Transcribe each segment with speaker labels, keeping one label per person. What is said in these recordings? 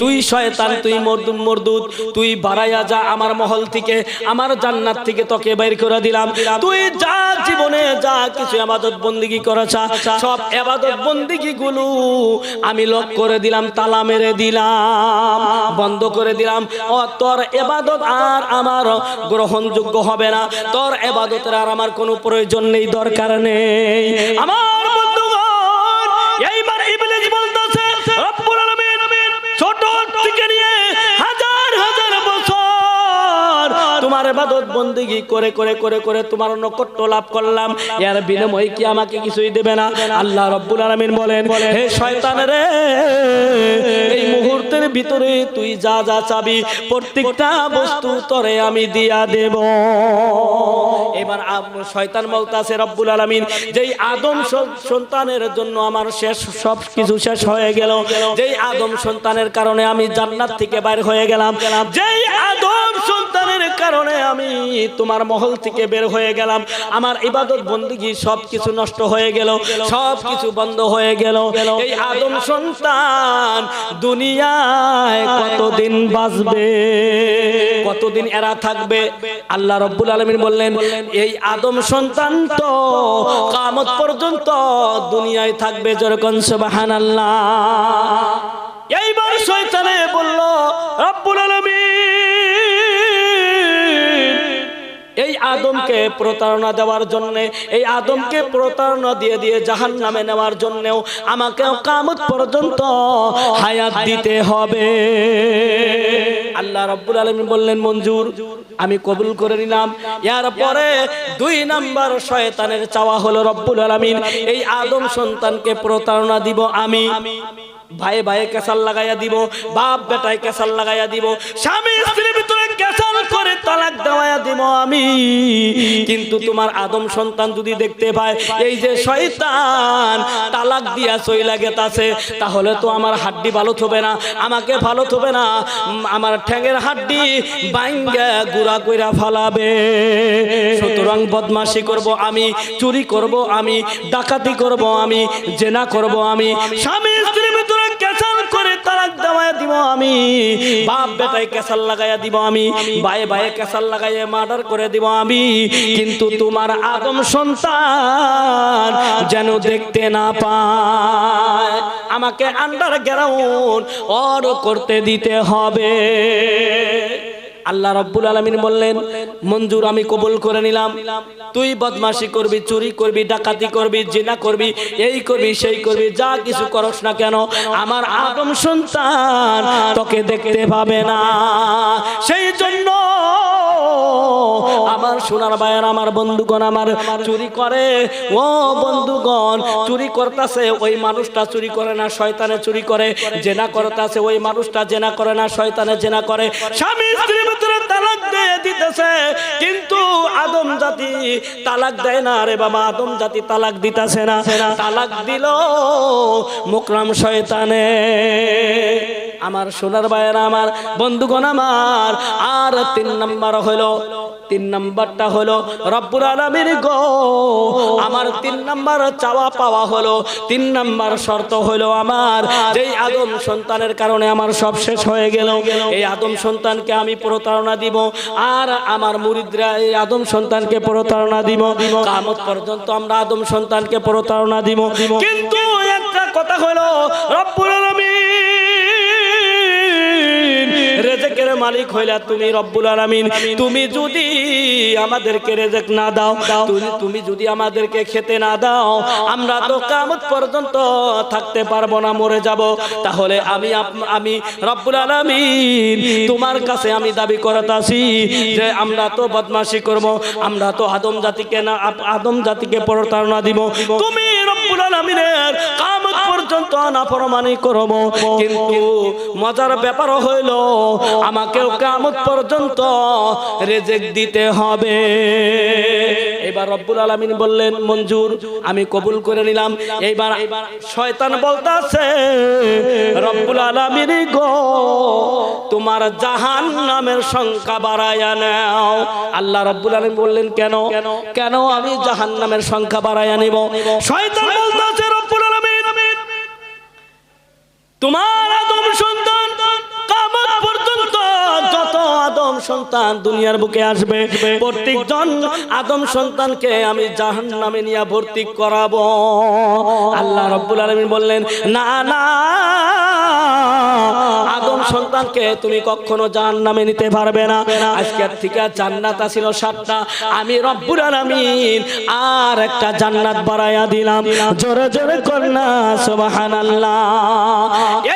Speaker 1: তুই শয়তান, তুই মরদুম মরদুদ তুই বাড়াইয়া যা আমার মহল থেকে, আমার জান্নাত থেকে তোকে বাইর করে দিলাম। তুই যা জীবনে যা কিছু আবাদত বন্দিগি করেছা, সব আবাদত বন্দিগি গুলো আমি লক করে দিলাম, তালা মেরে দিলাম, বন্ধ করে দিলাম। ও, তোর এবাদত আর আমার গ্রহণযোগ্য হবে না। তোর এবাদতের আর আমার কোনো প্রয়োজন নেই, দরকার নেই। আমার তোমার ইবাদত বন্দেগী করে করে করে করে তোমার নকট্য লাভ করলাম। এর বিনিময়ে কি আমাকে কিছুই দেবে না? আল্লাহ রব্বুল আলামিন বলেন, হে শয়তান রে, এই মুহূর্তের ভিতরে তুই যা যা চাবি, প্রত্যেকটা বস্তু তোরে আমি দিয়া দেব। এবার শয়তান বলতাছে, রব্বুল আলামিন, যেই আদম সন্তানের জন্য আমার শেষ সব কিছু শেষ হয়ে গেল, যেই আদম সন্তানের কারণে আমি জান্নাত থেকে বাইর হয়ে গেলাম, যেই আদম সন্তানের কারণে আমি তোমার মহল থেকে বের হয়ে গেলাম। আমার ইবাদত বন্দিগি সব কিছু নষ্ট হয়ে গেল সব কিছু বন্ধ হয়ে গেল। এই আদম সন্তান দুনিয়ায় কতদিন বাঁচবে, কতদিন এরা থাকবে? আল্লাহ রব্বুল আলমিন বললেন, এই আদম সন্তান তো কামত পর্যন্ত দুনিয়ায় থাকবে যেরকম সুবাহান আল্লাহ এইবার শয়তানে বলল, রব্বুল আলমিন আদমকে প্রতারণা দেওয়ার জন্য এই আদমকে প্রতারণা দিয়ে দিয়ে জাহান নামে নেওয়ার জন্যও আমাকেও কামত পর্যন্ত হায়াত দিতে হবে। আল্লাহ রব্বুল আলমিন বললেন মঞ্জুর আমি কবুল করে নিলাম। এর পরে দুই নাম্বার শয়তানের চাওয়া হলো রব্বুল আলমিন এই আদম সন্তানকে প্রতারণা দিব আমি। ভাই ভাইয়ে কেসাল লাগাইয়া দিব বাপ বেটায় কেসাল লাগাইয়া দিব স্বামী স্ত্রীর ভিতরে কেসাল করে তালাক দেওয়াইয়া দিব আমি। কিন্তু তোমার আদম সন্তান যদি দেখতে পায়, এই যে শয়তান তালাক দিয়া চইলা গেতাছে, তাহলে তো আমার হাড্ডি ভালো থবে না, আমাকে ভালো থবে না, আমার ঠ্যাঙের হাড্ডি বাইঙ্গা গুড়া কইরা ফালাবে। সুতরাং বদমাশি করব আমি, চুরি করব আমি, ডাকাতি করব আমি, জেনা করব আমি। স্বামী স্ত্রীর ভিতরে করে তালাক দেওয়া দিব আমি। বাপ বেটায় কেসাল লাগাইয়া দিব আমি। বায়ে বায়ে কেসাল লাগাইয়া মার্ডার করে দিব আমি। কিন্তু তোমার আদম সন্তান যেন দেখতে না পায়। আমাকে আন্ডার গ্রাউন্ড অর করতে দিতে হবে। আল্লাহ রব্বুল আলমিন বললেন, মঞ্জুর আমি কবুল করে নিলাম। তুই বদমাশি করবি, চুরি করবি, ডাকাতি করবি, জিনা করবি, এই করবি, সেই করবি, যা কিছু করস না কেন, আমার আদম সন্তান তোকে দেখতে পাবে না। সেই জন্য আমার সোনার বায়ার আমার বন্ধুগণ আমার চুরি করে। ও বন্ধুগণ, চুরি করতেছে, ওই মানুষটা চুরি করে না, শয়তানে চুরি করে। জেনা করতেছে, ওই মানুষটা জেনা করে না, শয়তানে জেনা করে। স্বামী স্ত্রীর ভিতরে তালাক দিয়ে দিতেছে। কিন্তু আদম জাতি তালাক দেয় না রে বাবা, আদম জাতি তালাক দিতেছে না। তালাক দিল মুকরাম শয়তানে। আমার সোনার বায়েরা আমার বন্ধুগণ আমার, আর তিন নাম্বার হলো তিন নাম্বারটা হলো, রব্বুল আলমীর গো, আমার তিন নাম্বার চাওয়া পাওয়া হলো, তিন নাম্বার শর্ত হলো আমার, যেই আদম সন্তানের কারণে আমার সব শেষ হয়ে গেল, এই আদম সন্তানকে আমি প্রতারণা দিব, আর আমার মুরিদরা এই আদম সন্তানকে প্রতারণা দিব, কামত পর্যন্ত আমরা আদম সন্তানকে প্রতারণা দিব। কিন্তু একটা কথা হলো, রব্বুল আলমী মালিক হইলা তুমি রব্বুল আলামিন। তুমি যদি আমাদেরকে রেজেক না দাও, তুমি যদি আমাদেরকে খেতে না দাও, আমরা তো কামত পর্যন্ত থাকতে পারব না, মরে যাব। তাহলে আমি আমি রব্বুল আলামিন তোমার কাছে আমি দাবি করতাছি যে আমরা তো বদমাশি করব, আমরা তো আদম জাতিকে না আদম জাতিকে প্রতারণা দিব। তুমি রব্বুল আলামিনের কামত পর্যন্ত নাফরমানি করব। কিন্তু মজার ব্যাপার হইল, আমাকেও কামত পর্যন্ত রেজেক দিতে হবে। এবার রব্বুল আলামিন বললেন, মঞ্জুর, আমি কবুল করে নিলাম। এইবার শয়তান বলতাছে, রব্বুল আলামিন গো, তোমার জাহান নামের সংখ্যা বাড়ায়া নাও। আল্লাহ রব্বুল আলামিন বললেন, কেন? কেন আমি জাহান নামের সংখ্যা বাড়ায়া নিব? শয়তান বলতাছে, রব্বুল আলামিন, তোমার আদম সন্তান সন্তান দুনিয়ার বুকে আসবে। প্রত্যেকজন আদম সন্তানকে আমি জাহান নামে নিয়ে ভর্তি করাবো। আল্লাহ রব্বুল আলমিন বললেন না না আদম সন্তানকে তুমি কখনো জাহান নামে নিতে পারবে না। আজকের থেকে জান্নাত ছিল সাতটা। আমি রব্বুল আলামিন আর একটা জান্নাত বাড়াইয়া দিলাম। জোরে জোরে কন্যা সুবহানাল্লাহ।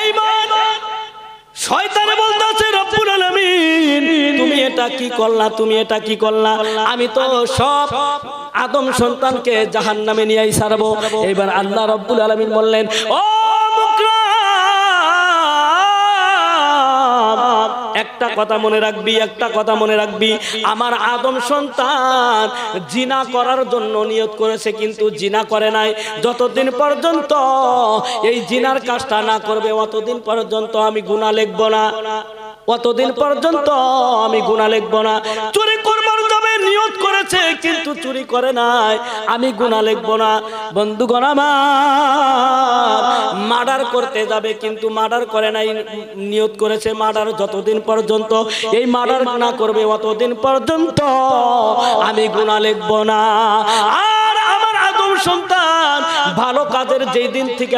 Speaker 1: এইবার শয়তানে এটা কি করলা তুমি এটা কি করলা? আমি তো সব আদম সন্তানকে জাহান্নামে নিয়ে ছাড়বো এবার আল্লাহ রব্বুল আলমিন বললেন ও একটা কথা মনে রাখবি একটা কথা মনে রাখবি। আমার আদম সন্তান জিনা করার জন্য নিয়ত করেছে কিন্তু জিনা করে নাই। যতদিন পর্যন্ত এই জিনার কাজটা না করবে অতদিন পর্যন্ত আমি গুণা লিখব না। অতদিন পর্যন্ত আমি গুণা লিখব না। চুরি করবার যাবে নিয়ত করেছে কিন্তু চুরি করে নাই। আমি গুণা লিখব না। বন্ধুগণ আমার মার্ডার করতে যাবে কিন্তু মার্ডার করে নাই নিয়ত করেছে মার্ডার যতদিন পর্যন্ত। এই মার্ডার না করবে অতদিন পর্যন্ত আমি গুণা লিখব না। আর আমার আদম সন্তান ভালো কাজের যেই দিন থেকে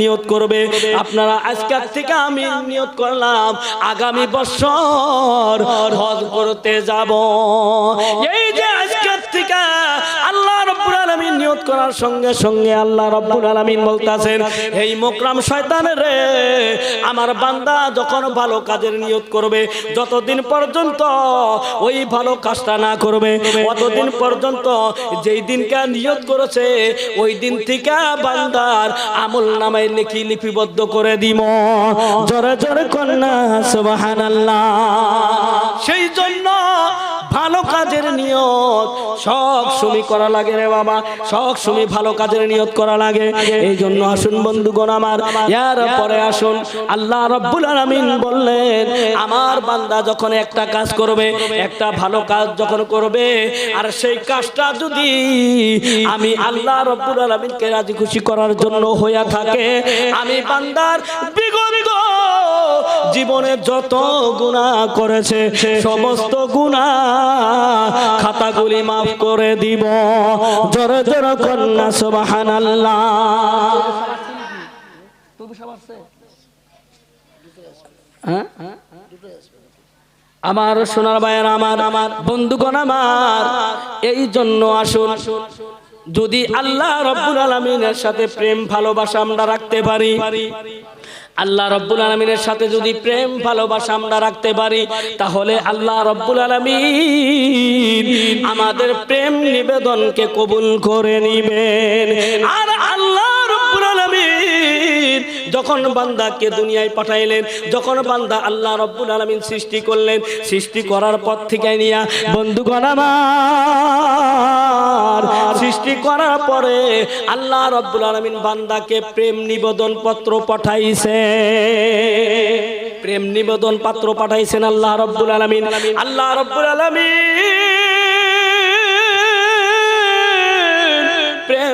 Speaker 1: নিয়ত করবে, আপনারা আজকের থেকে আমি নিয়ত করলাম, আগামী বছর হজ করতে যাব। এই যে আলামিন নিয়ত করার সঙ্গে সঙ্গে আল্লাহ রব্বুল আলামিন বলতাছেন, এই মোকরাম শয়তানের রে, আমার বান্দা যখন ভালো কাজের নিয়ত করবে, যতদিন পর্যন্ত ওই ভালো কাজটা না করবে, অতদিন পর্যন্ত যেই দিনকে নিয়ত করেছে, ওই দিন থেকে বান্দার আমল নামায় লিখি লিপিবদ্ধ করে দিব জোরে জোরে কন্যা, সুবহানাল্লাহ। সেই জন্য ভালো কাজের নিয়ত সব সুমি করা লাগে রে বাবা। সব সুমি ভালো কাজের নিয়ত করা লাগে। এই জন্য আসুন বন্ধুগণ আমার। ইয়ার পরে আসুন। আল্লাহ রব্বুল আলামিন বললেন, আমার বান্দা যখন একটা কাজ করবে, একটা ভালো কাজ যখন করবে, আর সেই কাজটা যদি আমি আল্লাহ রব্বুল আলামিনকে রাজি খুশি করার জন্য হইয়া থাকে, আমি বান্দার বিগত জীবনে যত গুণা করেছে, সমস্ত গুণা খাতাগুলি মাফ করে দিব। জোরে জোরে কন্যা সুবহানাল্লাহ। হ্যাঁ? আমার সোনার ভাইয়ের আমার আমার বন্ধুগণ আমার এই জন্য আসুন। যদি আল্লাহ রব্বুল আলমিনের সাথে প্রেম ভালোবাসা আমরা রাখতে পারি আল্লাহ রব্বুল আলমিনের সাথে যদি প্রেম, ভালোবাসা আমরা রাখতে পারি, তাহলে আল্লাহ রব্বুল আলমিন আমাদের প্রেম নিবেদনকে কবুল করে নিবেন। আর আল্লাহ যখন বান্দাকে দুনিয়ায় পাঠাইলেন, যখন বান্দা আল্লাহ রব্বুল আলমিন সৃষ্টি করলেন, সৃষ্টি করার পর থেকে নিয়া, বন্ধুগণ আমার, সৃষ্টি করার পরে আল্লাহ রব্বুল আলমিন বান্দাকে প্রেম নিবেদন পত্র পাঠাইছে। প্রেম নিবেদন পাত্র পাঠাইছেন আল্লাহ রব্বুল আলমিন। আল্লাহ রব্বুল আলমিন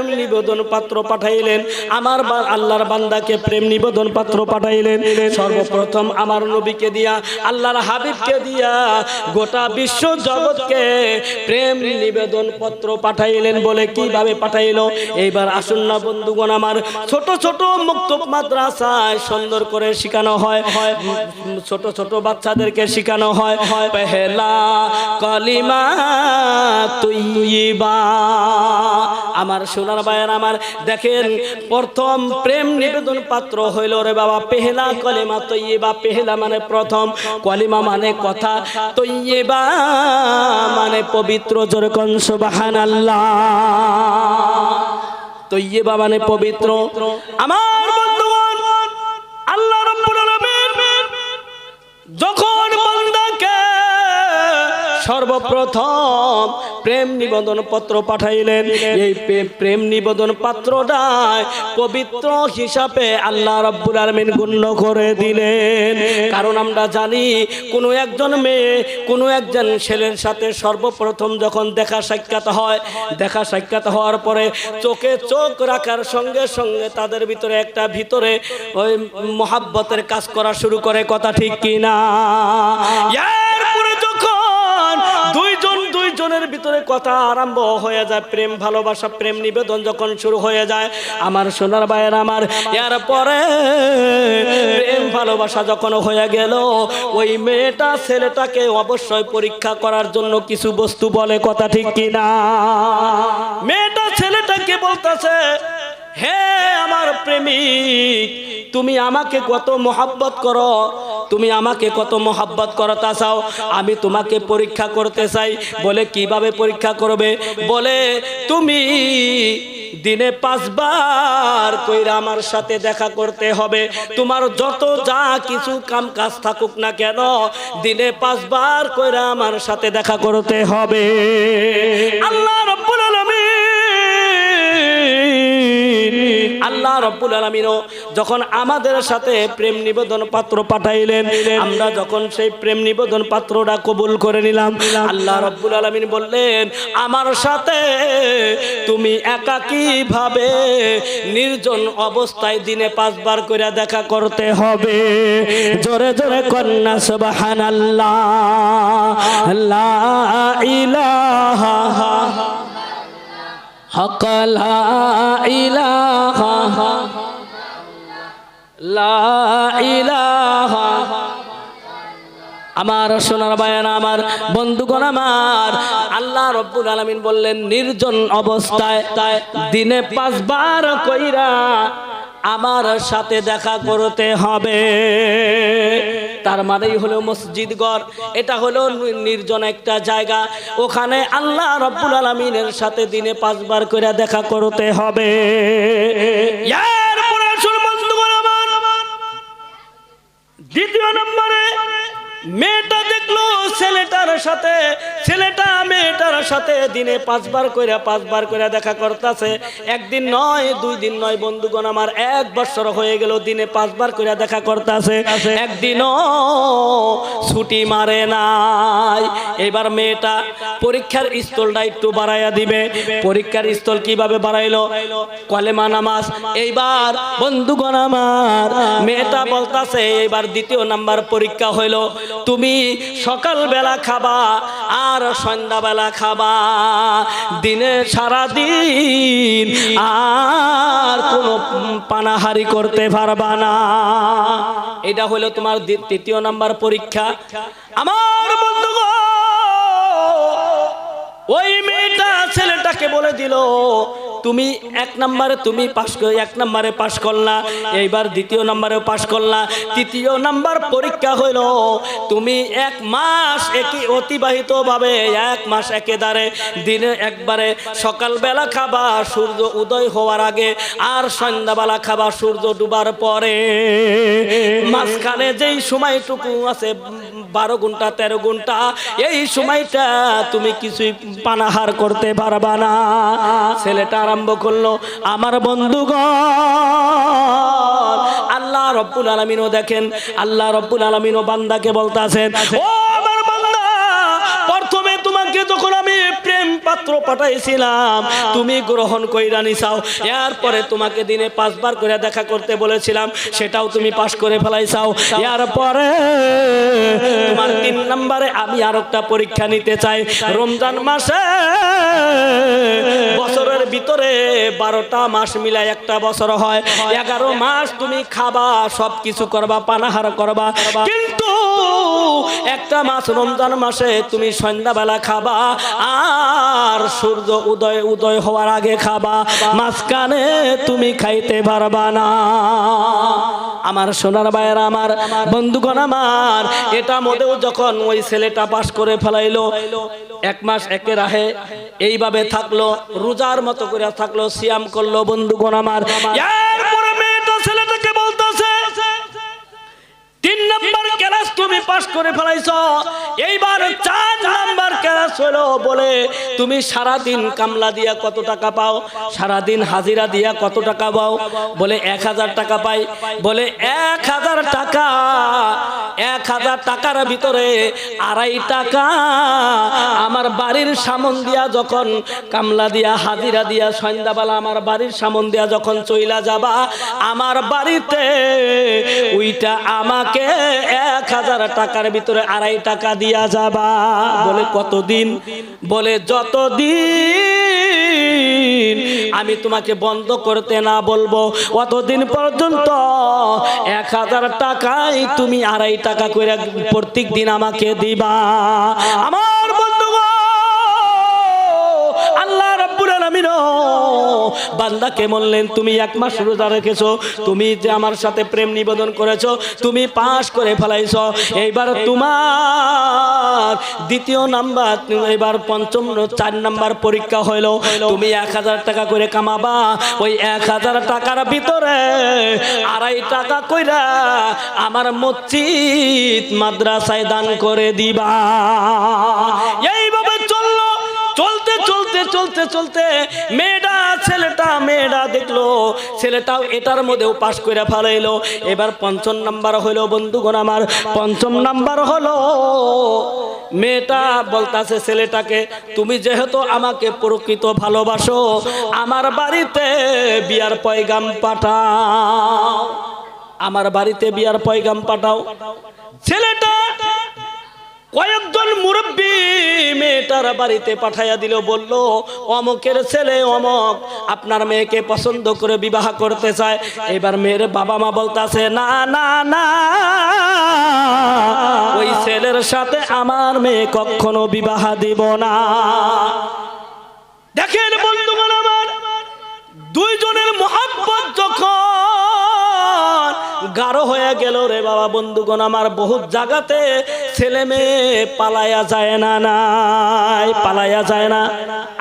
Speaker 1: প্রেম নিবেদন পাত্র পাঠাইলেন। আমার আল্লাহর বান্দাকে প্রেম নিবেদন পাত্র পাঠাইলেন। সর্বপ্রথম আমার নবীকে দিয়া আল্লাহর হাবিবকে দিয়া গোটা বিশ্ব জগৎকে প্রেম নিবেদন পত্র পাঠাইলেন বলে কীভাবে পাঠাইল? এইবার আসুন না বন্ধুগণ আমার ছোট ছোট মুক্ত মাদ্রাসায় সুন্দর করে শেখানো হয়। ছোট ছোট বাচ্চাদেরকে শেখানো হয়। হয়। পেহেলা কলিমা তুইবা আমার সোনার বায়ার আমার, দেখেন, প্রথম প্রেম নিবেদন পাত্র হইল রে বাবা, পেহেলা কলিমা তৈবা পেহেলা মানে প্রথম, কলিমা মানে কথা তৈবা মানে পবিত্র যেরকম সুবাহান আল্লাহ তৈবা মানে পবিত্র। আমার বন্ধুগণ, আল্লাহ যখন সর্বপ্রথম প্রেম নিবেদন পত্র পাঠাইলেন। এই প্রেম নিবেদন পাত্রটায় পবিত্র হিসাবে আল্লাহ রাব্বুল আলামিন গণ্য করে দিলেন। কারণ আমরা জানি, কোনো একজন মেয়ে, কোনো একজন ছেলের সাথে সর্বপ্রথম যখন দেখা সাক্ষাৎ হয়, দেখা সাক্ষাৎ হওয়ার পরে চোখে চোখ রাখার সঙ্গে সঙ্গে তাদের ভিতরে একটা ভিতরে ওই মহাব্বতের কাজ করা শুরু করে। কথা ঠিক কিনা? দুইজনের ভিতরে কথা আরম্ভ হয়ে যায়, প্রেম ভালোবাসা, প্রেম নিবেদন যখন শুরু হয়ে যায়, আমার সোনার ভাইয়ের আমার এর পরে প্রেম ভালোবাসা যখন হয়ে গেল, ওই মেয়েটা ছেলেটাকে অবশ্যই পরীক্ষা করার জন্য কিছু বস্তু বলে কথা ঠিক কিনা? মেয়েটা ছেলেটাকে বলতেছে হে আমার প্রেমিক, তুমি আমাকে কত মোহাব্বত করো, তুমি আমাকে কত মোহাব্বত করতা চাও, আমি তোমাকে পরীক্ষা করতে চাই, বলে কীভাবে পরীক্ষা করবে? বলে, তুমি দিনে পাঁচবার কইরা আমার সাথে দেখা করতে হবে, তোমার যত যা কিছু কাম কাজ থাকুক না কেন, দিনে পাঁচবার কইরা আমার সাথে দেখা করতে হবে। আল্লাহ রব্বুল আলামিন আল্লাহ রব্বুল আলমিনও যখন আমাদের সাথে প্রেম নিবেদন পাত্র পাঠাইলেন আমরা যখন সেই প্রেম নিবেদন পাত্রটা কবুল করে নিলাম আল্লাহ রব্বুল আলমিন বললেন আমার সাথে তুমি একাকী ভাবে নির্জন অবস্থায় দিনে পাঁচবার করে দেখা করতে হবে। জোরে জোরে কন্যা সুবাহান আল্লাহ ইলাহা হক লা ইলাহা লা ইলাহা। আমার সোনার বায়ান আমার, বন্ধুগণ আমার, আল্লাহ রব্বুল আলামিন বললেন, নির্জন অবস্থায় দিনে পাঁচবার কইরা আমার সাথে দেখা করতে হবে। তার মানেই হলো মসজিদ গড় এটা হলো নির্জন একটা জায়গা। ওখানে আল্লাহ রব্বুল আলমিনের সাথে দিনে পাঁচবার করে দেখা করতে হবে। দ্বিতীয় নম্বরে মেয়েটা ছেলেটার সাথে ছেলেটা মেয়েটার সাথে দিনে পাঁচবার করে পাঁচবার করে দেখা করতেছে। একদিন নয় দুই দিন নয় বন্ধুগণ আমার এক বছর হয়ে গেল দিনে পাঁচবার করে দেখা করতেছে। একদিনও ছুটি মারে নাই। এবার মেয়েটা পরীক্ষার স্থলটা একটু বাড়াইয়া দিবে। পরীক্ষার স্থল কীভাবে বাড়াইলো? কলেমা নামাজ। এইবার বন্ধুগণ আমার, মেয়েটা বলতাছে এবার দ্বিতীয় নাম্বার পরীক্ষা হইল। তুমি সকাল বেলা খাবা আর সন্ধ্যাবেলা খাবা। দিনে সারা দিন আর কোনো পানাহারি করতে পারবা না। এটা হলো তোমার তৃতীয় নাম্বার পরীক্ষা। আমার বন্ধুগণ ওই মেয়েটা ছেলেটাকে বলে দিল তুমি এক নম্বরে তুমি পাশ এক নম্বরে পাশ করলা, এইবার দ্বিতীয় নম্বরে পাশ করলা। তৃতীয় নাম্বার পরীক্ষা হইল, তুমি এক মাস একই অতিবাহিত ভাবে এক মাস একেদারে দিনে একবারে সকালবেলা খাবা, সূর্য উদয় হওয়ার আগে আর সন্ধ্যাবেলা খাবা, সূর্য ডুবার পরে। মাঝখানে যেই সময়টুকু আছে, বারো ঘণ্টা, তেরো ঘণ্টা, এই সময়টা তুমি কিছুই পানাহার করতে পারবা না। ছেলেটা আরম্ভ করল, আমার বন্ধুগণ, আল্লাহ রব্বুল আলমিনও দেখেন, আল্লাহ রব্বুল আলমিনও বান্দাকে বলতে ও আমার বান্দা, প্রথমে তোমাকে যখন আমি পাত্র পাঠাইছিলাম। তুমি গ্রহণ কইরা নিছাও। এরপরে তোমাকে দিনে পাঁচবার করে দেখা করতে বলেছিলাম, সেটাও তুমি পাশ করে ফেলাইছাও। এরপরে তোমার তিন নম্বরে আমি আর একটা পরীক্ষা নিতে চাই। রমজান মাসে বছরের ভিতরে বারোটা মাস মিলাই একটা বছর হয়। এগারো মাস তুমি খাবা সব কিছু করবা, পানাহার করবা। কিন্তু একটা মাস রমজান মাসে তুমি সন্ধ্যাবেলা খাবা, আর সূর্য উদয় উদয় হওয়ার আগে খাবা। মাঝখানে তুমি খাইতে পারবা না। আমার সোনার ভাইয়ের, আমার বন্ধুগণ আমার, এটা মধ্যেও যখন ওই ছেলেটা পাশ করে ফেলাইলো, এক মাস একে রাহে এইভাবে থাকল, রোজার মতো করে থাকল, সিয়াম করল, বন্ধুগণ আমার। তিন নম্বর ক্লাস তুমি পাস করে ফেলাইছ। এইবার চার নাম্বার ক্লাস হলো বলে, তুমি সারা দিন কামলা দিয়া কত টাকা পাও? সারা দিন হাজিরা দিয়া কত টাকা পাও? বলে, এক হাজার টাকা পাই। বলে, এক হাজার টাকা, এক হাজার টাকার ভিতরে আড়াই টাকা। আমার বাড়ির সামন দিয়া যখন কামলা দিয়া, হাজিরা দিয়া, সন্ধ্যাবেলা আমার বাড়ির সামন দিয়া যখন চইলা যাবা, আমার বাড়িতে ওইটা আমাকে এক হাজার টাকার ভিতরে আড়াই টাকা দিয়া যাবা। বলে কতদিন বলে যতদিন আমি তোমাকে বন্ধ করতে না বলব, অতদিন পর্যন্ত এক হাজার টাকায় তুমি আড়াই টাকা করে প্রত্যেক দিন আমাকে দিবা। আমার আলামিন বান্দাকে বললেন, তুমি এক মাস রোজা রেখেছো, তুমি যে আমার সাথে প্রেম নিবেদন করেছ, তুমি পাশ করে ফেলাইছো। এইবার তোমার দ্বিতীয় নাম্বার এবার পঞ্চম চার নাম্বার পরীক্ষা হইল। তুমি এক হাজার টাকা করে কামাবা ওই এক হাজার টাকার ভিতরে আড়াই টাকা কইরা আমার মসজিদ মাদ্রাসায় দান করে দিবা। চলতে চলতে মেয়েটা, ছেলেটা, মেয়েটা দেখল, ছেলেটাও এটার মধ্যেও পাশ করে ফেলাইলো। এবার পঞ্চম নাম্বার হলো বন্ধুগণ আমার, পঞ্চম নাম্বার হলো, মেয়েটা বলতাছে, ছেলেটাকে, তুমি যেহেতু আমাকে প্রকৃত ভালোবাসো, আমার বাড়িতে বিয়ার পয়গাম পাঠাও। আমার বাড়িতে বিয়ার পয়গাম পাঠাও। ছেলেটা কয়েকজন মুরব্বী মেয়েটার বাড়িতে পাঠাইয়া দিল, বলল, অমকের ছেলে অমক, আপনার মেয়েকে পছন্দ করে বিবাহ করতে চায়। এবার মেয়ের বাবা মা বলতেছে, না না না, ওই ছেলের সাথে আমার মেয়ে কখনো বিবাহ দিব না। দেখেন বন্ধুগণ আমার, দুইজনের মহাব্বত যখন গাঢ় হয়ে গেল রে বাবা বন্ধুগণ, আমার বহুত জায়গাতে ছেলে মেয়ে পালায়া যায় না, নাই পালায়া যায় না।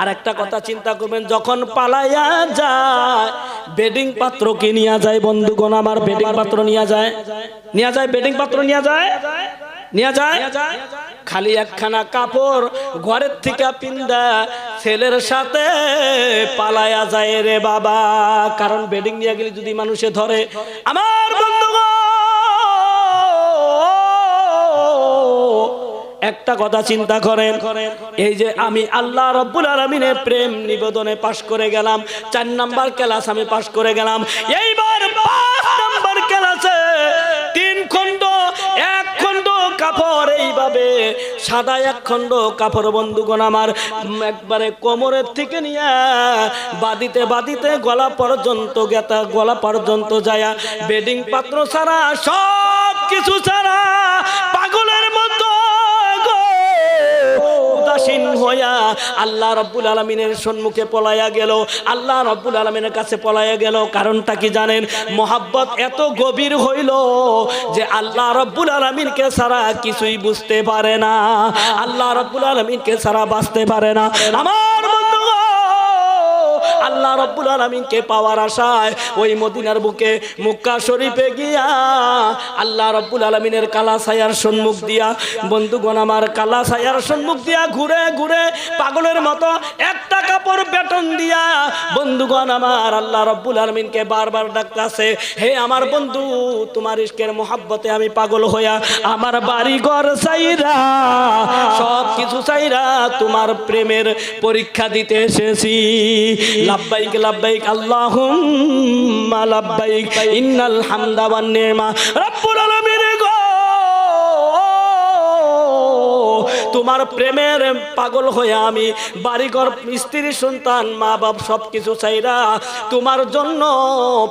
Speaker 1: আর একটা কথা চিন্তা করবেন, যখন পালায়া যায়, বেডিং পাত্র কি নিয়ে যায় বন্ধুগণ, আমার বেডিং পাত্র নিয়ে যায়? নিয়ে যায় বেডিং পাত্র নিয়ে যায়? নিয়ে যায়? খালি একখানা কাপড় ঘরের থেকে পিন্দা ছেলের সাথে পালায়া যায় রে বাবা। কারণ বেডিং নিয়ে গেলে যদি মানুষে ধরে, আমার একটা কথা চিন্তা করেন। এই যে আমি আল্লাহ রব্বুল আলমিনের প্রেম নিবেদনে পাশ করে গেলাম, চার নাম্বার ক্লাস আমি পাশ করে গেলাম। এইবার সাদা এক খণ্ড কাপড় বন্ধুগণ আমার একবারে কোমরের থেকে নিয়ে বাদিতে বাদিতে গলা পর্যন্ত গেতা, গলা পর্যন্ত যায়া, বেডিং পাত্র ছাড়া সব কিছু ছাড়া হইয়া আল্লাহ রব্বুল আলমিনের সম্মুখে পলাইয়া গেল। আল্লাহ রব্বুল আলমিনের কাছে পলাইয়া গেল। কারণটা কি জানেন? মোহাব্বত এত গভীর হইল যে আল্লাহ রব্বুল আলমিনকে ছাড়া কিছুই বুঝতে পারে না। আল্লাহ রব্বুল আলমিনকে ছাড়া বাঁচতে পারে না। আমার আল্লাহ রব্বুল আলমিনকে পাওয়ার আশায় ওই মদিনার বুকে মুক্কা শরীফে গিয়া আল্লাহ রব্বুল আলমিনের কালা ছায়ার সম্মুখ দিয়া, বন্ধুগণ আমার কালা ছায়ার সম্মুখ দিয়া ঘুরে ঘুরে পাগলের মতো একটা কাপড় বেতন দিয়া, বন্ধুগণ আমার আল্লাহ রব্বুল আলমিনকে বারবার ডাকতেছে, হে আমার বন্ধু, তোমার ইস্কের মোহাব্বতে আমি পাগল হইয়া আমার বাড়ি ঘর চাইরা সব কিছু চাইরা তোমার প্রেমের পরীক্ষা দিতে এসেছি। লাব্বাইক লাব্বাইক, আল্লাহুম্মা লাব্বাইক, ইন্নাল হামদা ওয়ান নিমা রব্বুল আলামিন গো! তোমার প্রেমের পাগল হয়ে আমি বাড়িঘর, স্ত্রী, সন্তান মা বাপ সব কিছু চাইরা তোমার জন্য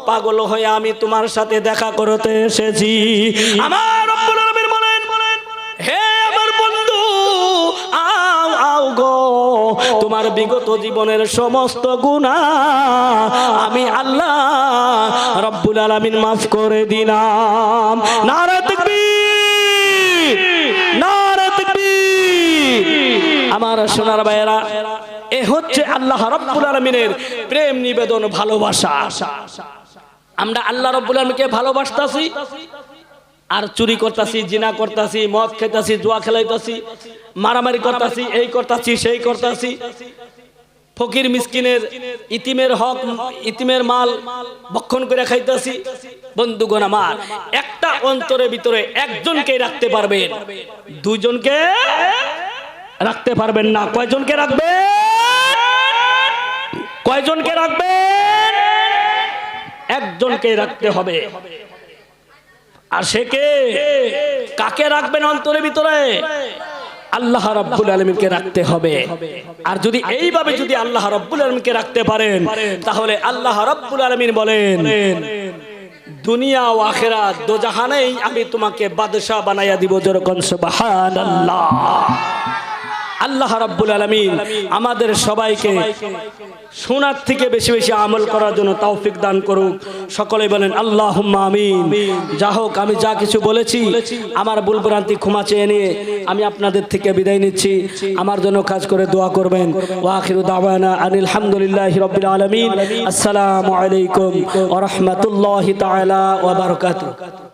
Speaker 1: পাগল হয়ে আমি তোমার সাথে দেখা করতে এসেছি। আমার তোমার বিগত জীবনের সমস্ত গুণা আমি আল্লাহ রব্বুল আলামিন মাফ করে দিলাম। আমার সোনার ভাইয়েরা, এ হচ্ছে আল্লাহ রব্বুল আলামিনের প্রেম নিবেদন, ভালোবাসা। আমরা আল্লাহ রব্বুল আলমীকে ভালোবাসতাছি। আর চুরি করতাছি, জিনা করতাছি, মদ খেতাছি, জুয়া খেলাইতাছি, মারামারি করতাছি, এই করতাছি, সেই করতাছি। ফকির মিসকিনের ইতিমের হক, ইতিমের মাল ভক্ষণ করে খাইতাছি। বন্ধুগণ আমার, একটা অন্তরের ভিতরে একজনকে রাখতে পারবেন। দুজনকে রাখতে পারবেন না। কয়জনকে রাখবেন? কয়জনকে রাখবেন? একজনকে রাখতে হবে। আর সে কে? কাকে রাখবেন অন্তরের ভিতরে? আল্লাহ রাব্বুল আলমীকে রাখতে হবে। আর যদি এইভাবে যদি আল্লাহ রাব্বুল আলমীকে রাখতে পারেন, তাহলে আল্লাহ রাব্বুল আলমিন বলেন, দুনিয়া ও আখেরা দোজাহানেই আমি তোমাকে বাদশাহ বানাইয়া দিব যেরকম সুবহানাল্লাহ। আল্লাহ রাব্বুল আলামিন আমাদের সবাইকে শোনার থেকে বেশি বেশি আমল করার জন্য তৌফিক দান করুক। সকলে বলেন আল্লাহ আমিন। যা হোক, আমি যা কিছু বলেছি, আমার ভুল ভ্রান্তি ক্ষমা চেয়ে নিয়ে আমি আপনাদের থেকে বিদায় নিচ্ছি। আমার জন্য কাজ করে দোয়া করবেন। দাওয়ানা আনিল রাব্বিল আলামিন। আসসালামু আলাইকুম রাহমাতুল্লাহি তাআলা ওয়া বারাকাতুহু।